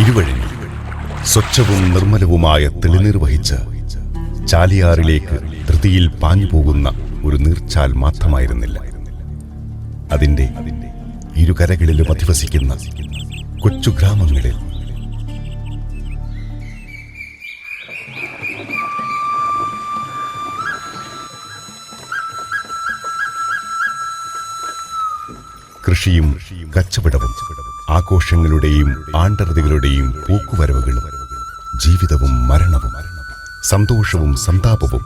ഇരുവഴിഞ്ഞു. സ്വച്ഛവും നിർമ്മലവുമായ തെളിനീർ വഹിച്ച് ചാലിയാറിലേക്ക് ധൃതിയിൽ പാഞ്ഞു പോകുന്ന ഒരു നീർച്ചാൽ മാത്രമായിരുന്നില്ല. അതിന്റെ ഇരുകരകളിലും അധിവസിക്കുന്ന കൊച്ചു ഗ്രാമങ്ങളിൽ കൃഷിയും കച്ചവടവും ആഘോഷങ്ങളുടെയും ആണ്ടറുതികളുടെയും പോക്കുവരവുകളും ജീവിതവും മരണവും സന്തോഷവും സന്താപവും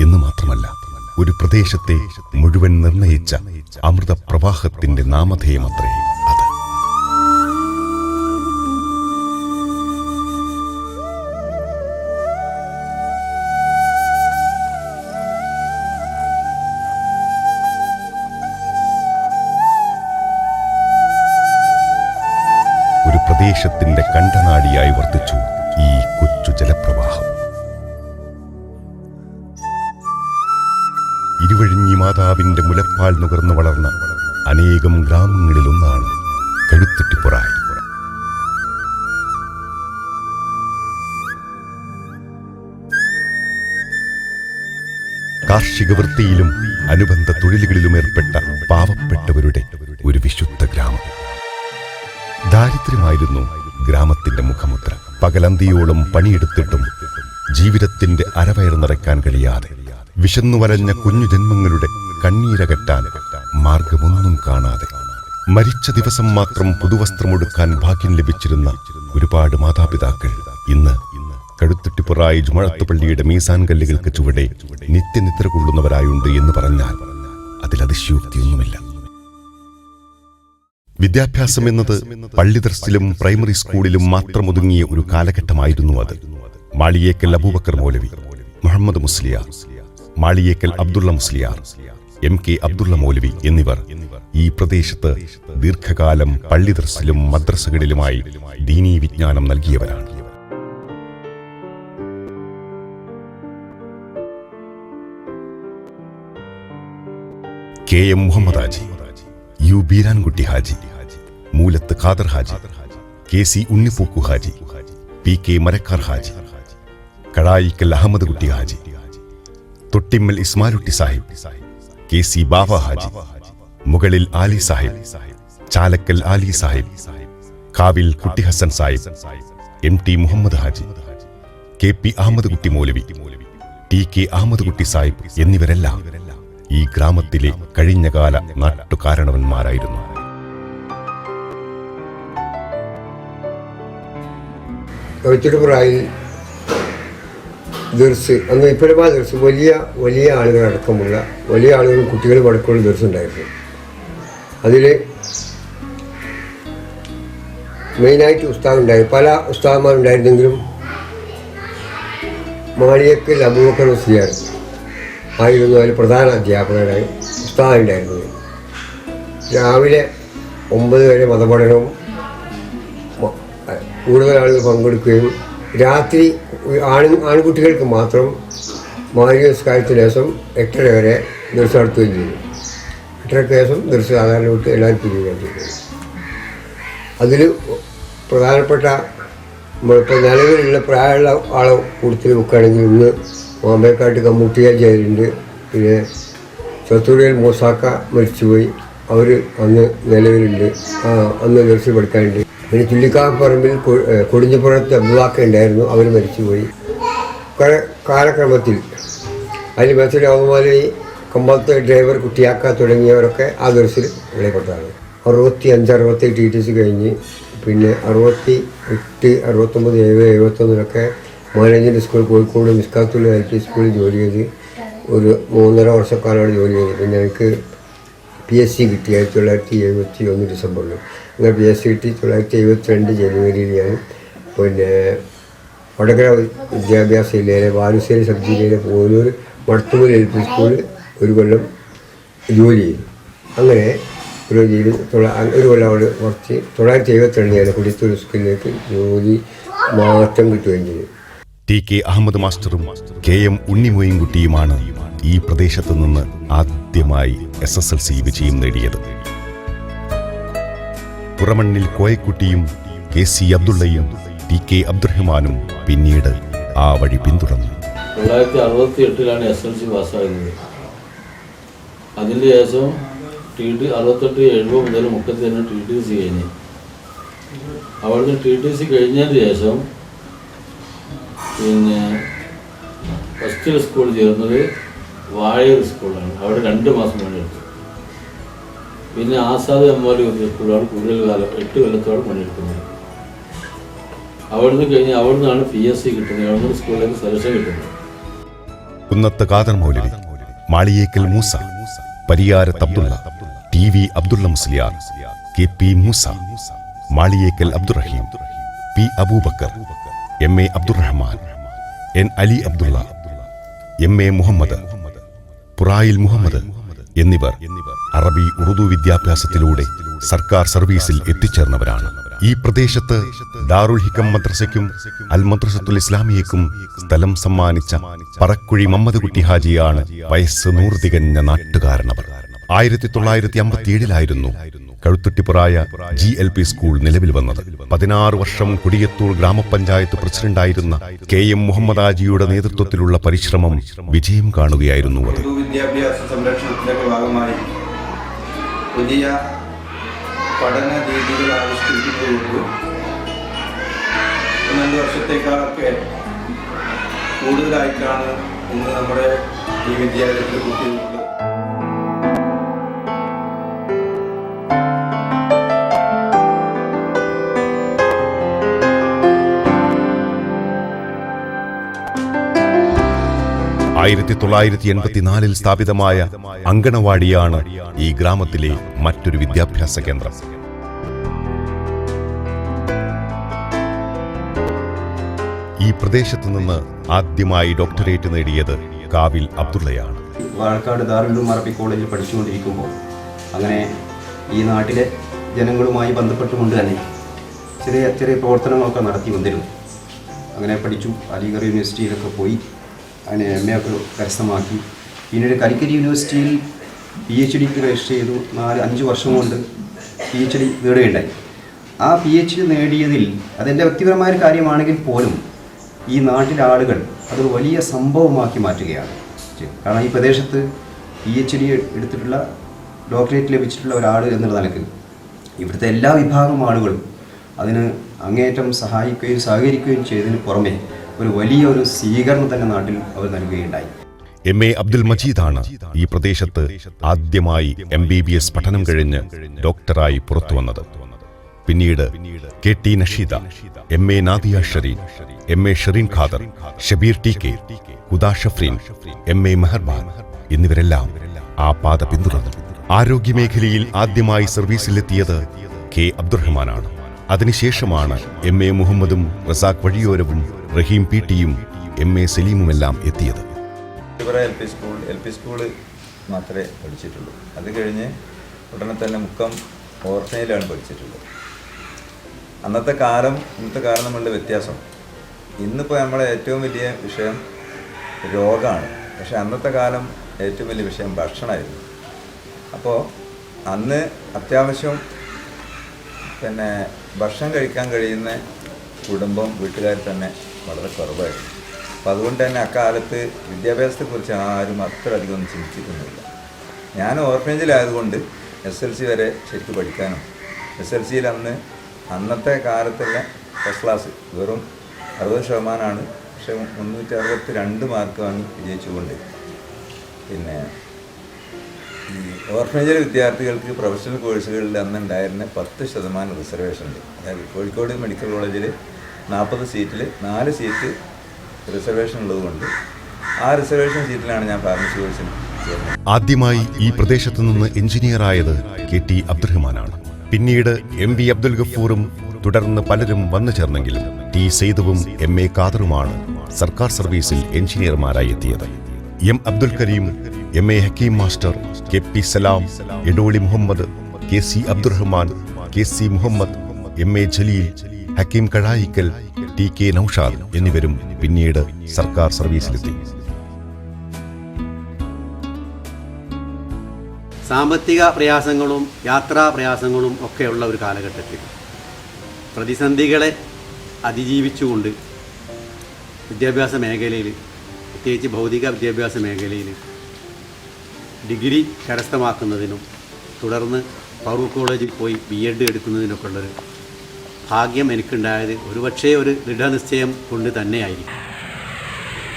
എന്ന് മാത്രമല്ല ഒരു പ്രദേശത്തെ മുഴുവൻ നിർണയിച്ച അമൃതപ്രവാഹത്തിന്റെ നാമധേയമത്രേ. പ്രദേശത്തിന്റെ കണ്ടനാടിയായി വർത്തിച്ചു ഈ കൊച്ചു ജലപ്രവാഹം. ഇരുവഴിഞ്ഞി മാതാവിന്റെ മുലപ്പാൽ നുകർന്നു വളർന്ന അനേകം ഗ്രാമങ്ങളിലൊന്നാണ് കഴുത്തിട്ടിപ്പുറായി കാർഷിക വൃത്തിയിലും അനുബന്ധ തൊഴിലുകളിലും ഏർപ്പെട്ട പാവപ്പെട്ടവരുടെ ഒരു വിശുദ്ധ ഗ്രാമം. ദാരിദ്ര്യമായിരുന്നു ഗ്രാമത്തിന്റെ മുഖമുദ്ര. പകലന്തിയോളം പണിയെടുത്തിട്ടും ജീവിതത്തിന്റെ അരവയർ നിറയ്ക്കാൻ കഴിയാതെ വിശന്നു വലഞ്ഞ കുഞ്ഞു ജന്മങ്ങളുടെ കണ്ണീരകറ്റാൻ മാർഗമൊന്നും കാണാതെ. മരിച്ച ദിവസം മാത്രം പുതുവസ്ത്രമൊടുക്കാൻ ഭാഗ്യം ലഭിച്ചിരുന്ന ഒരുപാട് മാതാപിതാക്കൾ ഇന്ന് കഴുത്തുട്ടിപ്പുറായി ജുമഴത്തുപള്ളിയുടെ മീസാൻ കല്ലുകൾക്ക് ചുവടെ നിത്യനിദ്ര കൊള്ളുന്നവരായുണ്ട് എന്ന് പറഞ്ഞാൽ അതിൽ അതിശയോക്തിയൊന്നുമില്ല. വിദ്യാഭ്യാസം എന്നത് പള്ളിദർസിലും പ്രൈമറി സ്കൂളിലും മാത്രം ഒതുങ്ങിയ ഒരു കാലഘട്ടമായിരുന്നു അത്. മാളിയേക്കൽ അബൂബക്കർ മൗലവി മുഹമ്മദ് മുസ്ലിയാർ മാളിയേക്കൽ അബ്ദുള്ള മുസ്ലിയാർ എം കെ അബ്ദുള്ള മൗലവി എന്നിവർ ഈ പ്രദേശത്ത് ദീർഘകാലം പള്ളി പള്ളിദർസിലും മദ്രസകളിലുമായി ദീനീ വിജ്ഞാനം നൽകിയവരാണ്. K M Muhammad Haji U Beerankutty Haji Moolath Khader Haji K C Unnipookku Haji P K Marakkar Haji Kadayikkal Ahammed Kutty Haji Thottimmal Ismalutty Sahib K C Baba Haji Mukalil Ali Sahib Chalakkal Ali Sahib Kavil Kutty Hassan Sahib M T Muhammad Haji K P Ahammed Kutty Moulavi T K Ahmed കുട്ടി സാഹിബ് എന്നിവരെല്ലാം ഈ ഗ്രാമത്തിലെ കഴിഞ്ഞകാല നാട്ടുകാരണവന്മാരായിരുന്നു. കവിച്ചിട്ടുപുറായി ദർസ് അന്ന് ഇപ്പോഴും ദർസ് വലിയ വലിയ ആളുകളടക്കമുള്ള വലിയ ആളുകളും കുട്ടികളും അടക്കമുള്ള ദർസ് ഉണ്ടായിരുന്നു. അതിൽ മെയിനായിട്ട് ഉസ്താദ് ഉണ്ടായിരുന്നു പല ഉസ്താദന്മാരുണ്ടായിരുന്നെങ്കിലും മാളിയക്കൽ അബൂബക്കർ മുസ്ലിയാർ ആയിരുന്നു അതിൽ പ്രധാന അധ്യാപകനായി ഉസ്താദുണ്ടായിരുന്നത് രാവിലെ ഒമ്പത് വരെ മതപഠനവും കൂടുതൽ ആളുകൾ പങ്കെടുക്കുകയും രാത്രി ആണ് ആൺകുട്ടികൾക്ക് മാത്രം മാലിക നിസ്കാരത്തിന് ശേഷം എട്ടര വരെ ദിവസം നടത്തുകയും ചെയ്തു. എട്ടരയ്ക്ക് ശേഷം ദിവസം സാധാരണ വിട്ട് എല്ലാവരും പിരിയുകയും ചെയ്തു. അതിൽ പ്രധാനപ്പെട്ട നമ്മളിപ്പോൾ നിലവിലുള്ള പ്രായമുള്ള ആളെ കൂടുതൽ നോക്കുകയാണെങ്കിൽ ഇന്ന് ബോംബെക്കാട്ട് കമ്മൂട്ടിയ ജയിലുണ്ട് പിന്നെ ചത്തൂരിയൽ മൂസാക്ക മരിച്ചുപോയി. അവർ അന്ന് നിലവിലുണ്ട്. അന്ന് ദിവസം പഠിക്കാനുണ്ട് പിന്നെ ചുള്ളിക്കാപ്പറമ്പിൽ കൊടിഞ്ഞപ്പുഴത്ത് അബ്ദുവാക്ക ഉണ്ടായിരുന്നു. അവർ മരിച്ചുപോയി. കുറെ കാലക്രമത്തിൽ അതിൽ ബസ്സിൽ അവമാലി കമ്പത്ത് ഡ്രൈവർ കുട്ടിയാക്ക തുടങ്ങിയവരൊക്കെ ആ ദിവസത്തിൽ വിളിപ്പെട്ടതാണ് അറുപത്തി അഞ്ച് അറുപത്തി ടി ടി സി കഴിഞ്ഞ് പിന്നെ അറുപത്തി എട്ട് അറുപത്തൊമ്പത് എഴുപത് എഴുപത്തൊന്നിലൊക്കെ management school Kozhikode Miskathulla L P സ്കൂളിൽ ജോലി ചെയ്ത് ഒരു മൂന്നര വർഷക്കാലമാണ് ജോലി ചെയ്തത്. പിന്നെ എനിക്ക് പി എസ് സി കിട്ടി ആയിരത്തി തൊള്ളായിരത്തി എഴുപത്തി ഒന്ന് ഡിസംബറിൽ അങ്ങനെ പി എസ് സി കിട്ടി തൊള്ളായിരത്തി എഴുപത്തി രണ്ട് ജനുവരിയിൽ ഞാൻ പിന്നെ വടകര വിദ്യാഭ്യാസ ജില്ലയിലെ ബാലുശ്ശേരി സബ് ജില്ലയിലെ പോലൂർ മടത്തൂർ എൽ പി സ്കൂളിൽ ഒരു കൊല്ലം ജോലി ചെയ്തു. അങ്ങനെ ഒരു ജീവിതം ഒരു കൊല്ലം അവിടെ കുറച്ച് തൊള്ളായിരത്തി എഴുപത്തി രണ്ട് ഞാൻ കുടിത്തൂർ സ്കൂളിലേക്ക് ജോലി മാറ്റം കിട്ടുകയും ചെയ്തു. ടി കെ അഹമ്മദ് മാസ്റ്ററും കെ എം ഉണ്ണിമോയിൻകുട്ടിയുമാണ് ഈ പ്രദേശത്ത് നിന്ന് ആദ്യമായി എസ് എസ് എൽ സി വിജയം നേടിയത്. പുറമണ്ണിൽ കോയക്കുട്ടിയും കെ സി അബ്ദുള്ളയും ടി കെ അബ്ദുറഹ്മാനും പിന്നീട് ആ വഴി പിന്തുടർന്നു. തൊള്ളായിരത്തി അറുപത്തി എട്ടിലാണ് എസ് എൽ സി പാസ്സാകുന്നത് അതിന് ശേഷം ടി ടി അറുപത്തെട്ട് എഴുപത് മുതൽ മുപ്പത്തി തന്നെ ടി ടി സി കഴിഞ്ഞ്. അവിടുന്ന് ടി ടി സി കഴിഞ്ഞതിന് ശേഷം പിന്നെ ഫസ്റ്റ് സ്കൂൾ ചേർന്നത് വാഴയൂർ സ്കൂളാണ്. അവിടെ രണ്ട് മാസം പണിയെടുത്തു പിന്നെ ആസാദ് എം എൽ സ്കൂളാണ് കൂടുതൽ കാലം എട്ട് കൊല്ലത്തോളം പണിയെടുക്കുന്നത് അവിടുന്ന് കഴിഞ്ഞ് അവിടുന്നാണ് പി എസ് സി കിട്ടുന്നത്. ഗവൺമെന്റ് സ്കൂളിലേക്ക് സെലക്ഷൻ കിട്ടുന്നത്. Kunnath Khader Moulavi Maliyekkal Moosa Pariyarath Abdulla T V Abdulla Musliyar K P Moosa Maliyekkal Abdurahim P Abubakar M A Abdurahman N Ali Abdulla M A Muhammad Purayil Muhammad എന്നിവർ അറബി ഉറുദു വിദ്യാഭ്യാസത്തിലൂടെ സർക്കാർ സർവീസിൽ എത്തിച്ചേർന്നവരാണ്. ഈ പ്രദേശത്ത് ദാറുൽ ഹിക്കം മദ്രസയ്ക്കും അൽ മദ്രസത്തുൽ ഇസ്ലാമിയക്കും സ്ഥലം സമ്മാനിച്ച പറക്കുഴി മമ്മദ് കുട്ടി ഹാജിയാണ് വയസ്സ് നൂറ് തികഞ്ഞ നാട്ടുകാരനവർ. ആയിരത്തി തൊള്ളായിരത്തി അമ്പത്തിയേഴിലായിരുന്നു Kazhuthuttippuraya G L P school നിലവിൽ വന്നത്. പതിനാറ് വർഷം കുടിയത്തൂർ ഗ്രാമപഞ്ചായത്ത് പ്രസിഡന്റായിരുന്ന കെ എം മുഹമ്മദ് ആജിയുടെ നേതൃത്വത്തിലുള്ള പരിശ്രമം വിജയം കാണുകയായിരുന്നു അത്. സംരക്ഷണത്തിന്റെ ഭാഗമായി പുതിയ കൂടുതലായിട്ടാണ് ഇന്ന് നമ്മുടെ ഈ വിദ്യാലയത്തിൽ കുട്ടികളുള്ളത് ആയിരത്തി തൊള്ളായിരത്തി എൺപത്തിനാലിൽ സ്ഥാപിതമായ അങ്കണവാടിയാണ് ഈ ഗ്രാമത്തിലെ മറ്റൊരു വിദ്യാഭ്യാസ കേന്ദ്രം. ഈ പ്രദേശത്ത് നിന്ന് ആദ്യമായി ഡോക്ടറേറ്റ് നേടിയത് കാവിൽ അബ്ദുള്ളയാണ്. വാഴക്കാട് ദാറുലും അറബി കോളേജിൽ പഠിച്ചുകൊണ്ടിരിക്കുമ്പോൾ അങ്ങനെ ഈ നാട്ടിലെ ജനങ്ങളുമായി ബന്ധപ്പെട്ടുകൊണ്ട് തന്നെ ചെറിയ ചെറിയ പ്രവർത്തനങ്ങളൊക്കെ നടത്തി വന്നിരുന്നു. അങ്ങനെ പഠിച്ചു അലിഗഡ് യൂണിവേഴ്സിറ്റിയിലൊക്കെ പോയി. അങ്ങനെ എം എ ഒക്കെ കരസ്ഥമാക്കി. പിന്നീട് കലിക്കറ്റ് യൂണിവേഴ്സിറ്റിയിൽ പി എച്ച് ഡിക്ക് രജിസ്റ്റർ ചെയ്തു. നാല് അഞ്ച് വർഷം കൊണ്ട് പി എച്ച് ഡി നേടുകയുണ്ടായി. ആ പി എച്ച് ഡി നേടിയതിൽ അതെന്റെ വ്യക്തിപരമായ ഒരു കാര്യമാണെങ്കിൽ പോലും ഈ നാട്ടിലെ ആളുകൾ അതൊരു വലിയ സംഭവമാക്കി മാറ്റുകയാണ്. കാരണം ഈ പ്രദേശത്ത് പി എച്ച് ഡി എടുത്തിട്ടുള്ള ഡോക്ടറേറ്റ് ലഭിച്ചിട്ടുള്ള ഒരാൾ എന്നുള്ള നിലയ്ക്ക് ഇവിടുത്തെ എല്ലാ വിഭാഗം ആളുകളും അതിന് അങ്ങേയറ്റം സഹായിക്കുകയും സഹകരിക്കുകയും ചെയ്തതിന് പുറമെ ഒരു വലിയ ഒരു സ്വീകരണം തന്നെ നാട്ടിൽ അവർ നൽകുകയുണ്ടായി. എം എ അബ്ദുൽ മജീദാണ് ഈ പ്രദേശത്ത് ആദ്യമായി എം ബി ബി എസ് പഠനം കഴിഞ്ഞ് ഡോക്ടറായി പുറത്തു വന്നത്. പിന്നീട് K T Nasheeda M A Nadia Shereen M A Shereen Khader Shabeer T K Huda Shafreen M A Meherban എന്നിവരെല്ലാം ആ പാത പിന്തുടർന്നു. ആരോഗ്യമേഖലയിൽ ആദ്യമായി സർവീസിലെത്തിയത് കെ അബ്ദുറഹ്മാനാണ്. അതിനുശേഷമാണ് എം എ മുഹമ്മദും റസാഖ് വഴിയോരവും റഹീം പി ടിയും എം എ സലീമുമെല്ലാം എത്തിയത്. സ്കൂൾ മാത്രമേ പഠിച്ചിട്ടുള്ളൂ. അത് കഴിഞ്ഞ് ഉടനെ തന്നെ മുക്കം ഓർഫനയിലാണ് പഠിച്ചിട്ടുള്ളത്. അന്നത്തെ കാലം ഇന്നത്തെ കാലം നമ്മളുടെ വ്യത്യാസം. ഇന്നിപ്പോൾ നമ്മളെ ഏറ്റവും വലിയ വിഷയം രോഗമാണ് പക്ഷേ അന്നത്തെ കാലം ഏറ്റവും വലിയ വിഷയം ഭക്ഷണമായിരുന്നു. അപ്പോൾ അന്ന് അത്യാവശ്യം പിന്നെ ഭക്ഷണം കഴിക്കാൻ കഴിയുന്ന കുടുംബം വീട്ടുകാർ തന്നെ വളരെ കുറവായിരുന്നു. അപ്പം അതുകൊണ്ട് തന്നെ അക്കാലത്ത് വിദ്യാഭ്യാസത്തെക്കുറിച്ച് ആരും അത്ര അധികം ഒന്നും ചിന്തിച്ചിട്ടൊന്നുമില്ല. ഞാൻ ഓർഫനേജിലായതുകൊണ്ട് എസ് എൽ സി വരെ ശരിക്ക് പഠിക്കാനും എസ് എൽ സിയിൽ അന്ന് അന്നത്തെ കാലത്തുള്ള ഫസ്റ്റ് ക്ലാസ് വെറും അറുപത് ശതമാനമാണ്. പക്ഷേ മുന്നൂറ്റി അറുപത്തി രണ്ട് മാർക്കാണ് വിജയിച്ചുകൊണ്ട് പിന്നെ ഓർഫനേജിലെ വിദ്യാർത്ഥികൾക്ക് പ്രൊഫഷണൽ കോഴ്സുകളിൽ അന്ന് ഉണ്ടായിരുന്ന പത്ത് ശതമാനം റിസർവേഷൻ ഉണ്ട്. അതായത് കോഴിക്കോട് മെഡിക്കൽ കോളേജിൽ നാൽപ്പത് സീറ്റിൽ നാല് സീറ്റ് റിസർവേഷൻ ഉള്ളതുകൊണ്ട് ആ റിസർവേഷൻ സീറ്റിലാണ് ഞാൻ ഫാർമസി കോഴ്സിന് ആദ്യമായി ഈ പ്രദേശത്ത് നിന്ന് എഞ്ചിനീയറായത് കെ ടി അബ്ദുറഹ്മാനാണ്. പിന്നീട് എം വി അബ്ദുൽ ഗഫൂറും തുടർന്ന് പലരും വന്നു ചേർന്നെങ്കിലും ടി സെയ്തുവും എം എ ഖാദറുമാണ് സർക്കാർ സർവീസിൽ എഞ്ചിനീയർമാരായി എത്തിയത്. M Abdul Kareem M A Hakkeem master K P Salam Edoli Muhammad K C Abdurahman K C Muhammad M A Jaleel Hakkeem Kazhayikkal T K Noushad എന്നിവരും പിന്നീട് സർക്കാർ സർവീസിലെത്തി. സാമ്പത്തിക പ്രയാസങ്ങളും യാത്രാ പ്രയാസങ്ങളും ഒക്കെയുള്ള ഒരു കാലഘട്ടത്തിൽ പ്രതിസന്ധികളെ അതിജീവിച്ചുകൊണ്ട് വിദ്യാഭ്യാസ മേഖലയിൽ പ്രത്യേകിച്ച് ഭൗതിക വിദ്യാഭ്യാസ മേഖലയിൽ ഡിഗ്രി കരസ്ഥമാക്കുന്നതിനും തുടർന്ന് ഫറൂഖ് കോളേജിൽ പോയി ബി എഡ് എടുക്കുന്നതിനൊക്കെ ഉള്ളൊരു ഭാഗ്യം എനിക്കുണ്ടായത് ഒരുപക്ഷേ ഒരു ദൃഢനിശ്ചയം കൊണ്ട് തന്നെയായിരിക്കും.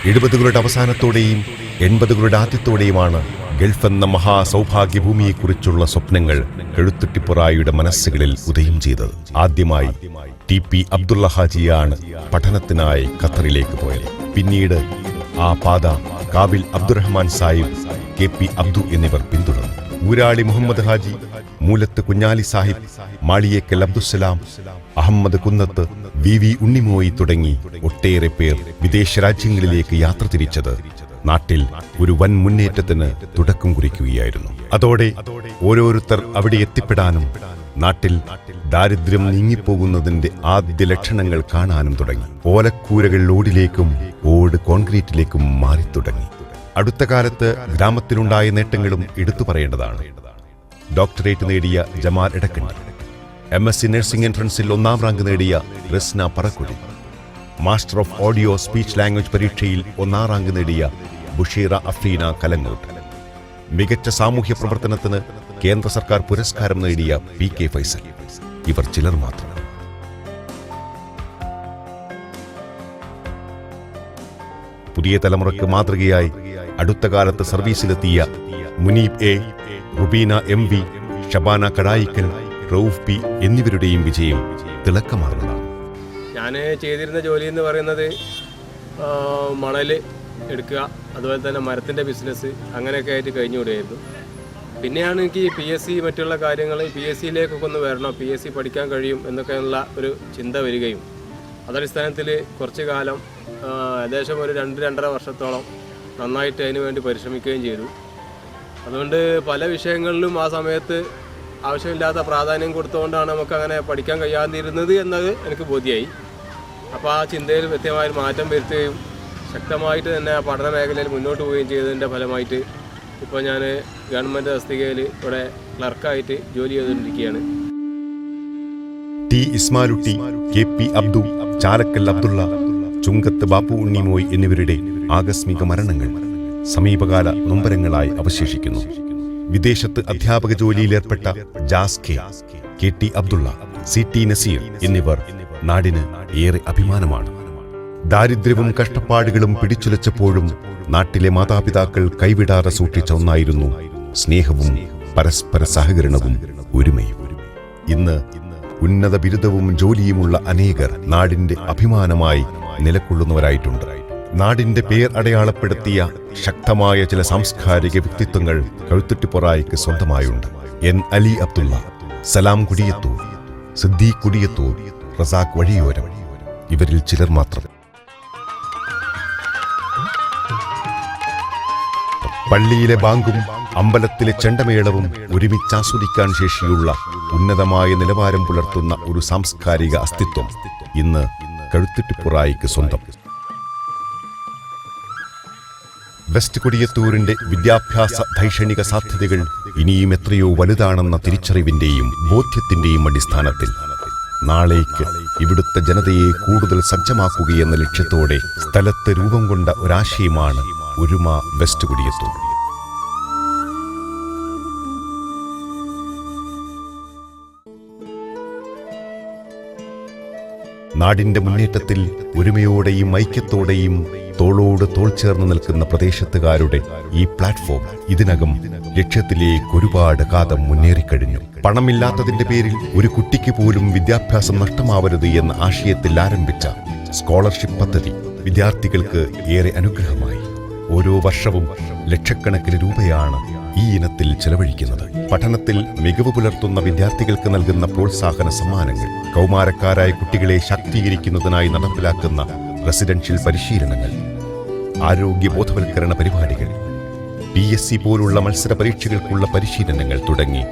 എഴുപതുകളുടെ അവസാനത്തോടെയും എൺപതുകളുടെ ആദ്യത്തോടെയുമാണ് ഗൾഫ് എന്ന മഹാസൗഭാഗ്യഭൂമിയെക്കുറിച്ചുള്ള സ്വപ്നങ്ങൾ കഴുത്തുട്ടിപ്പുറായിയുടെ മനസ്സുകളിൽ ഉദയം ചെയ്തത്. ആദ്യമായി ടി പി അബ്ദുള്ള ഹാജിയാണ് പഠനത്തിനായി ഖത്തറിലേക്ക് പോയത്. പിന്നീട് ആ പാത കാബിൽ അബ്ദുറഹ്മാൻ സാഹിബ് കെ പി അബ്ദു എന്നിവർ പിന്തുടർന്നു. ഊരാളി മുഹമ്മദ് ഹാജി മൂലത്ത് കുഞ്ഞാലി സാഹിബ് മാളിയേക്കൽ അബ്ദുസലാം അഹമ്മദ് കുന്നത്ത് വി വി ഉണ്ണിമോയി തുടങ്ങി ഒട്ടേറെ പേർ വിദേശ രാജ്യങ്ങളിലേക്ക് യാത്ര തിരിച്ചത് നാട്ടിൽ ഒരു വൻ മുന്നേറ്റത്തിന് തുടക്കം കുറിക്കുകയായിരുന്നു. അതോടെ ഓരോരുത്തർ അവിടെ എത്തിപ്പെടാനും നാട്ടിൽ ദാരിദ്ര്യം നീങ്ങിപ്പോകുന്നതിന്റെ ആദ്യ ലക്ഷണങ്ങൾ കാണാനും തുടങ്ങി. ഓലക്കൂരകൾ ഓടിലേക്കും ഓട് കോൺക്രീറ്റിലേക്കും മാറിത്തുടങ്ങി. അടുത്ത കാലത്ത് ഗ്രാമത്തിലുണ്ടായ നേട്ടങ്ങളും എടുത്തു പറയേണ്ടതാണ്. ഡോക്ടറേറ്റ് നേടിയ Jamal Idakkandi M S C nursing എൻട്രൻസിൽ ഒന്നാം റാങ്ക് നേടിയ Rasna Parakkudi. Master of audio speech language പരീക്ഷയിൽ ഒന്നാം റാങ്ക് നേടിയ ബുഷീറ അഫീന കലങ്ങോട്ട്. മികച്ച സാമൂഹ്യ പ്രവർത്തനത്തിന് കേന്ദ്ര സർക്കാർ പുരസ്കാരം നേടിയ പി കെ ഫൈസൽ. ഇവർ ചിലർ മാത്രം. പുതിയ തലമുറയ്ക്ക് മാതൃകയായി അടുത്ത കാലത്ത് സർവീസിലെത്തിയ Muneeb A Rubeena M V Shabana Kadayikkal Rauf P എന്നിവരുടെയും വിജയം തിളക്കമാർന്നതാണ്. ഞാൻ ചെയ്തിരുന്ന ജോലി എന്ന് പറയുന്നത് മണൽ എടുക്കുക അതുപോലെ തന്നെ മരത്തിന്റെ ബിസിനസ് അങ്ങനെയൊക്കെ ആയിട്ട് കഴിഞ്ഞുകൂടിയായിരുന്നു. പിന്നെയാണ് എനിക്ക് പി എസ് സി മറ്റുള്ള കാര്യങ്ങൾ പി എസ് സിയിലേക്കൊക്കെ ഒന്ന് വരണം. പി എസ് സി പഠിക്കാൻ കഴിയും എന്നൊക്കെയുള്ള ഒരു ചിന്ത വരികയും അതടിസ്ഥാനത്തിൽ കുറച്ച് കാലം ഏകദേശം ഒരു രണ്ട് രണ്ടര വർഷത്തോളം നന്നായിട്ട് അതിന് വേണ്ടി പരിശ്രമിക്കുകയും ചെയ്തു. അതുകൊണ്ട് പല വിഷയങ്ങളിലും ആ സമയത്ത് ആവശ്യമില്ലാത്ത പ്രാധാന്യം കൊടുത്തുകൊണ്ടാണ് നമുക്ക് അങ്ങനെ പഠിക്കാൻ കഴിയാതിരുന്നത് എന്നത് എനിക്ക് ബോധ്യമായി അപ്പോൾ ആ ചിന്തയിൽ വ്യക്തമായൊരു മാറ്റം വരുത്തുകയും ശക്തമായിട്ട് തന്നെ പഠന മേഖലയിൽ മുന്നോട്ട് പോവുകയും ചെയ്തതിന്റെ ഫലമായിട്ട് ഇപ്പോൾ ഞാൻ ഗവൺമെന്റ് തസ്തികയിൽ ഇവിടെ ക്ലർക്കായിട്ട് ജോലി ചെയ്തുകൊണ്ടിരിക്കുകയാണ്. T Ismalutty K P Abdu Chalakkal Abdulla Chunkath Bappu Unnimoy എന്നിവരുടെ ആകസ്മിക മരണങ്ങൾ സമീപകാല നൊമ്പരങ്ങളായി അവശേഷിക്കുന്നു. വിദേശത്ത് അധ്യാപക ജോലിയിലേർപ്പെട്ട Jas K K T Abdulla C T Naseer എന്നിവർ നാടിന് ഏറെ അഭിമാനമാണ്. ദാരിദ്ര്യവും കഷ്ടപ്പാടുകളും പിടിച്ചുലച്ചപ്പോഴും നാട്ടിലെ മാതാപിതാക്കൾ കൈവിടാതെ സൂക്ഷിച്ച ഒന്നായിരുന്നു സ്നേഹവും പരസ്പര സഹകരണവും ഒരുമയും. ഇന്ന് ഉന്നത ബിരുദവും ജോലിയുമുള്ള അനേകർ നാടിന്റെ അഭിമാനമായി നിലകൊള്ളുന്നവരായിട്ടുണ്ട് നാടിന്റെ പേർ അടയാളപ്പെടുത്തിയ ശക്തമായ ചില സാംസ്കാരിക വ്യക്തിത്വങ്ങൾ കഴുത്തുറ്റിപ്പൊറായിക്ക് സ്വന്തമായുണ്ട്. എൻ അലി അബ്ദുള്ള സലാം കുടിയത്തൂർ സിദ്ദീഖ് കുടിയത്തൂർ റസാഖ് വഴിയോരം ഇവരിൽ ചിലർ മാത്രം. പള്ളിയിലെ ബാങ്കും അമ്പലത്തിലെ ചെണ്ടമേളവും ഒരുമിച്ച് ആസ്വദിക്കാൻ ശേഷിയുള്ള ഉന്നതമായ നിലവാരം പുലർത്തുന്ന ഒരു സാംസ്കാരിക അസ്തിത്വം ഇന്ന് കഴുത്തിട്ടിപ്പുറായിക്ക് സ്വന്തം. വെസ്റ്റ് കൊടിയത്തൂരിന്റെ വിദ്യാഭ്യാസ ധൈഷണിക സാധ്യതകൾ ഇനിയും എത്രയോ വലുതാണെന്ന തിരിച്ചറിവിന്റെയും ബോധ്യത്തിന്റെയും അടിസ്ഥാനത്തിൽ നാളേക്ക് ഇവിടുത്തെ ജനതയെ കൂടുതൽ സജ്ജമാക്കുകയെന്ന ലക്ഷ്യത്തോടെ സ്ഥലത്ത് രൂപം കൊണ്ട ഒരാശയമാണ് ഒരുമ വെസ്റ്റ് കൊടിയത്തൂർ. നാടിന്റെ മുന്നേറ്റത്തിൽ ഒരുമയോടെയും ഐക്യത്തോടെയും തോളോട് തോൾ ചേർന്ന് നിൽക്കുന്ന പ്രദേശത്തുകാരുടെ ഈ പ്ലാറ്റ്ഫോം ഇതിനകം ലക്ഷ്യത്തിലേക്ക് ഒരുപാട് കാതം മുന്നേറിക്കഴിഞ്ഞു. പണമില്ലാത്തതിന്റെ പേരിൽ ഒരു കുട്ടിക്ക് പോലും വിദ്യാഭ്യാസം നഷ്ടമാവരുത് എന്ന ആശയത്തിൽ ആരംഭിച്ച സ്കോളർഷിപ്പ് പദ്ധതി വിദ്യാർത്ഥികൾക്ക് ഏറെ അനുഗ്രഹമായി. ഓരോ വർഷവും ലക്ഷക്കണക്കിന് രൂപയാണ് ഈ ഇനത്തിൽ ചെലവഴിക്കുന്നത്. പഠനത്തിൽ മികവ് പുലർത്തുന്ന വിദ്യാർത്ഥികൾക്ക് നൽകുന്ന പ്രോത്സാഹന സമ്മാനങ്ങൾ കൗമാരക്കാരായ കുട്ടികളെ ശാക്തീകരിക്കുന്നതിനായി നടപ്പിലാക്കുന്ന റെസിഡൻഷ്യൽ പരിശീലനങ്ങൾ ആരോഗ്യ ബോധവൽക്കരണ പരിപാടികൾ പി എസ് സി പോലുള്ള മത്സര പരീക്ഷകൾക്കുള്ള പരിശീലനങ്ങൾ തുടങ്ങി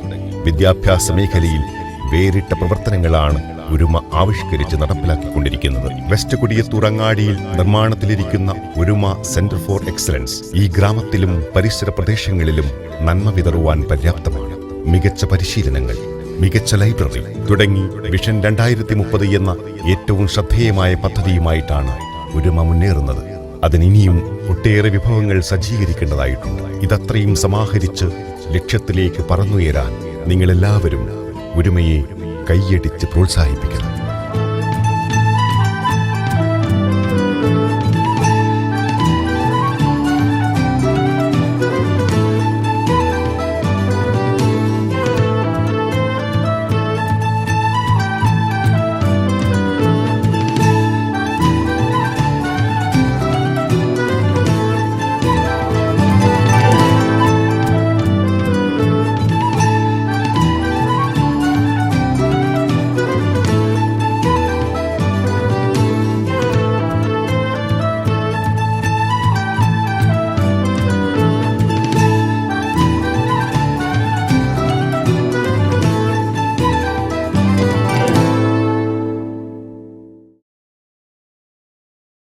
വിദ്യാഭ്യാസ മേഖലയിൽ വേറിട്ട പ്രവർത്തനങ്ങളാണ് ഒരുമ ആവിഷ്കരിച്ച് നടപ്പിലാക്കിക്കൊണ്ടിരിക്കുന്നത്. വെസ്റ്റ് കൊടിയത്തൂർ അങ്ങാടിയിൽ നിർമ്മാണത്തിലിരിക്കുന്ന ഒരുമ സെന്റർ ഫോർ എക്സലൻസ് ഈ ഗ്രാമത്തിലും പരിസര പ്രദേശങ്ങളിലും നന്മ വിതറുവാൻ പര്യാപ്തമാണ്. മികച്ച പരിശീലനങ്ങൾ മികച്ച ലൈബ്രറി തുടങ്ങി വിഷൻ രണ്ടായിരത്തി മുപ്പത് എന്ന ഏറ്റവും ശ്രദ്ധേയമായ പദ്ധതിയുമായിട്ടാണ് ഒരുമ മുന്നേറുന്നത്. അതിനിനിയും ഒട്ടേറെ വിഭവങ്ങൾ സജ്ജീകരിക്കേണ്ടതായിട്ടുണ്ട്. ഇതത്രയും സമാഹരിച്ച് ലക്ഷ്യത്തിലേക്ക് പറന്നുയരാൻ നിങ്ങളെല്ലാവരും ഒരുമയെ കൈയടിച്ച് പ്രോത്സാഹിപ്പിക്കണം